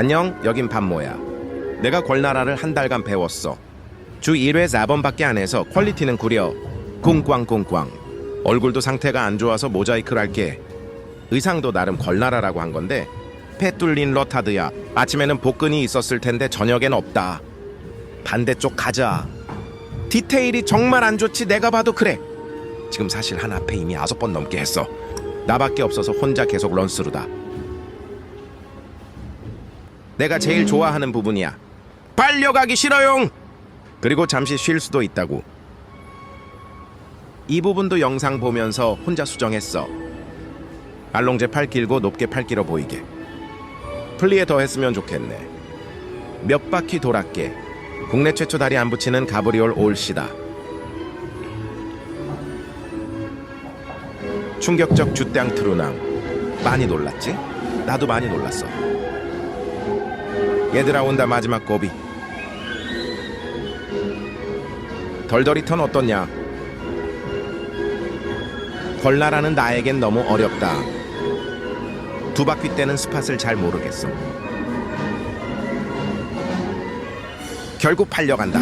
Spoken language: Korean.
안녕, 여긴 반모야. 내가 걸나라를 한 달간 배웠어. 주 1회 4번밖에 안 해서 퀄리티는 구려. 꿍꽝꿍꽝. 얼굴도 상태가 안 좋아서 모자이크를 할게. 의상도 나름 걸나라라고 한 건데 폐 뚫린 러타드야. 아침에는 복근이 있었을 텐데 저녁엔 없다. 반대쪽 가자. 디테일이 정말 안 좋지 내가 봐도 그래. 지금 사실 한 앞에 이미 아홉 번 넘게 했어. 나밖에 없어서 혼자 계속 런스루다. 내가 제일 좋아하는 부분이야. 빨려가기 싫어용. 그리고 잠시 쉴 수도 있다고. 이 부분도 영상 보면서 혼자 수정했어. 알롱제 팔 길고 높게 팔 길어 보이게. 플리에 더 했으면 좋겠네. 몇 바퀴 돌았게. 국내 최초 다리 안 붙이는 가브리올 올시다. 충격적 주땅 트루낭. 많이 놀랐지? 나도 많이 놀랐어. 얘들아 온다 마지막 고비. 덜덜이 턴 어떻냐? 걸나라는 나에겐 너무 어렵다. 두 바퀴 때는 스팟을 잘 모르겠어. 결국 팔려간다.